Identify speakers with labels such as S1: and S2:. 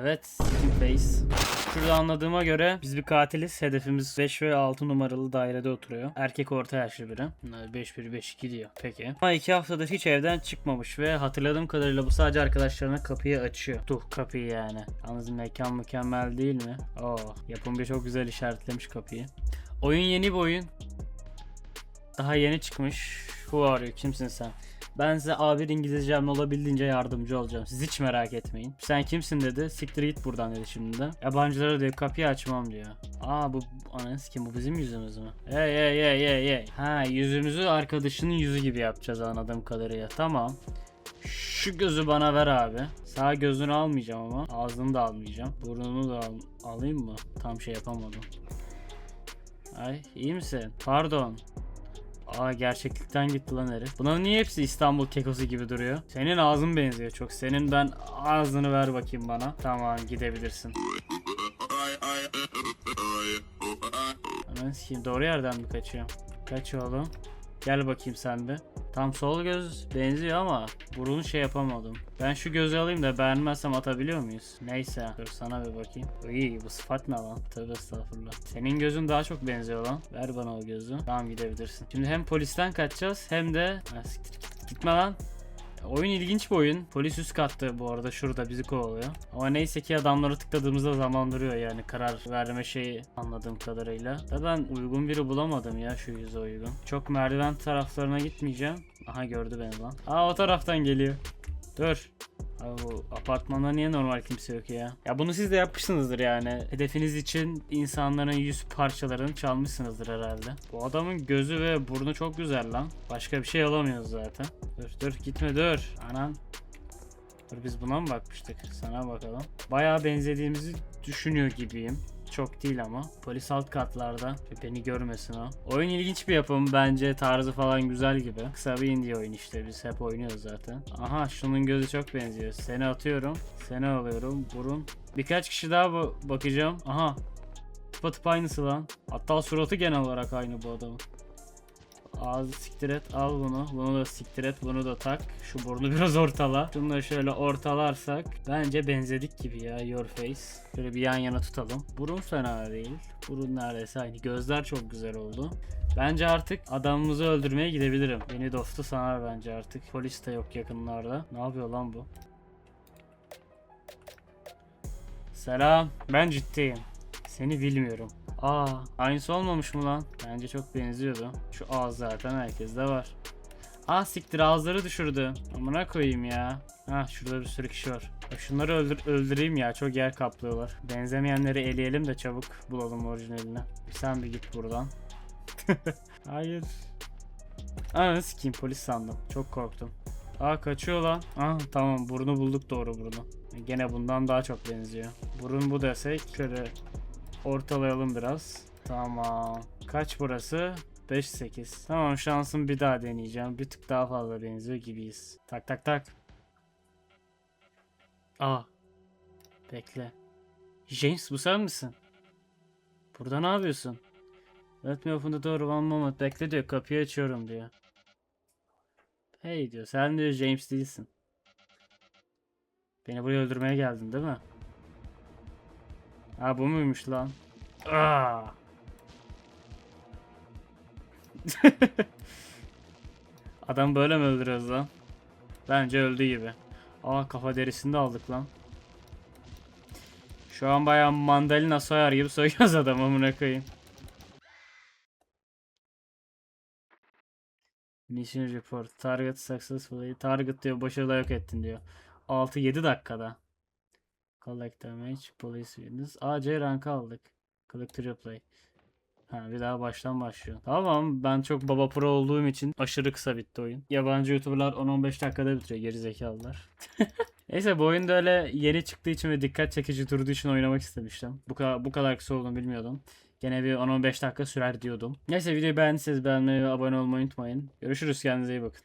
S1: Evet, Steam Face. Şurada anladığıma göre biz bir katiliz. Hedefimiz 5 ve 6 numaralı dairede oturuyor. Erkek orta yaşlı biri. 5-1-5-2 diyor. Peki. Ama 2 haftadır hiç evden çıkmamış ve hatırladığım kadarıyla bu sadece arkadaşlarına kapıyı açıyor. Tuh kapıyı yani. Yalnız mekan mükemmel değil mi? Oo, yapımcı çok güzel işaretlemiş kapıyı. Oyun yeni bir oyun. Daha yeni çıkmış. Who are you? Kimsin sen? Ben size A1 İngilizcemle olabildiğince yardımcı olacağım. Siz hiç merak etmeyin. Sen kimsin dedi. Siktir git buradan dedi şimdi de. Yabancılara diyor kapıyı açmam diyor. Aa bu ananı kim bu bizim yüzümüz mü? Hey hey hey hey hey. Ha yüzümüzü arkadaşının yüzü gibi yapacağız anladığım kadarıyla. Tamam. Şu gözü bana ver abi. Sağ gözünü almayacağım ama ağzını da almayacağım. Burnunu da al- alayım mı? Tam şey yapamadım. Ay iyi misin? Pardon. Aa gerçeklikten gitti lan herif. Bunların niye hepsi İstanbul kekosu gibi duruyor? Senin ağzın benziyor çok. Senin ben ağzını ver bakayım bana. Tamam gidebilirsin. Hemen sikeyim. Doğru yerden mi kaçıyorum? Kaç oğlum. Gel bakayım sen bir. Tam sol göz benziyor ama burun şey yapamadım. Ben şu gözü alayım da beğenmezsem atabiliyor muyuz? Neyse. Dur sana bir bakayım. İyi bu sıfat ne lan? Tövbe estağfurullah. Senin gözün daha çok benziyor lan. Ver bana o gözü. Tamam gidebilirsin. Şimdi hem polisten kaçacağız hem de... Ha, siktir git. Gitme lan. Oyun ilginç bir oyun. Polis üst kattı bu arada şurada bizi kovalıyor. Ama neyse ki adamları tıkladığımızda zaman duruyor yani karar verme şeyi anladığım kadarıyla. Da ben uygun biri bulamadım ya şu yüze uygun. Çok merdiven taraflarına gitmeyeceğim. Aha gördü beni lan. Aa o taraftan geliyor. Dur. Bu apartmanda niye normal kimse yok ya? Ya bunu siz de yapmışsınızdır yani. Hedefiniz için insanların yüz parçalarını çalmışsınızdır herhalde. Bu adamın gözü ve burnu çok güzel lan. Başka bir şey alamıyoruz zaten. Dur dur gitme dur. Anan. Dur biz buna mı bakmıştık? Sana bakalım. Bayağı benzediğimizi düşünüyor gibiyim. Çok değil ama. Polis alt katlarda. Beni görmesin o. Oyun ilginç bir yapım. Bence tarzı falan güzel gibi. Kısa bir indie oyun işte. Biz hep oynuyoruz zaten. Aha şunun gözü çok benziyor. Seni atıyorum. Seni alıyorum. Burun. Birkaç kişi daha bu- bakacağım. Aha. Tıpatıp aynısı lan. Hatta suratı genel olarak aynı bu adamın. Ağzı siktir et al bunu. Bunu da siktir et bunu da tak. Şu burnu biraz ortala. Şunu da şöyle ortalarsak bence benzedik gibi ya your face. Şöyle bir yan yana tutalım. Burun fena değil. Burun neredeyse aynı. Gözler çok güzel oldu. Bence artık adamımızı öldürmeye gidebilirim. Beni dostu sanar bence artık. Polis de yok yakınlarda. Ne yapıyor lan bu? Selam. Ben ciddiyim. Seni bilmiyorum. Aa, aynısı olmamış mı lan? Bence çok benziyordu. Şu ağız zaten herkeste var. Aa siktir ağızları düşürdü. Amına koyayım ya. Ha şurada bir sürü kişi var. Şunları öldür öldüreyim ya çok yer kaplıyorlar. Benzemeyenleri eleyelim de çabuk bulalım orijinalini. Sen bir git buradan. Hayır. Ananı sikeyim polis sandım. Çok korktum. Aa kaçıyor lan. Aa tamam burnu bulduk doğru burnu. Gene bundan daha çok benziyor. Burun bu desek şöyle ortalayalım biraz. Tamam. Kaç burası? 5-8. Tamam şansım bir daha deneyeceğim. Bir tık daha fazla benziyor gibiyiz. Tak tak tak. Aa. Bekle. James bu sen misin? Burada ne yapıyorsun? Let me open the door one moment. Bekle diyor kapıyı açıyorum diyor. Hey diyor sen diyor James değilsin. Beni buraya öldürmeye geldin değil mi? Ha bu muymuş lan? Aa. Adam böyle mi öldürüyoruz lan? Bence öldü gibi. Aa kafa derisini de aldık lan. Şu an bayağı mandalina soyar gibi soyuyoruz adamı amına koyayım. Mission report. Target successfully. Target diyor başarılı yok ettin diyor. 6-7 dakikada. Collect damage. Police witness. AC rankı aldık. Click to replay. Ha bir daha baştan başlıyor. Tamam ben çok baba pro olduğum için aşırı kısa bitti oyun. Yabancı youtuberlar 10-15 dakikada bitiriyor geri zekalılar. Neyse bu oyunda öyle yeni çıktığı için ve dikkat çekici durduğu için oynamak istemiştim. Bu kadar, bu kadar kısa olduğunu bilmiyordum. Gene bir 10-15 dakika sürer diyordum. Neyse videoyu beğendiyseniz beğenmeyi ve abone olmayı unutmayın. Görüşürüz kendinize iyi bakın.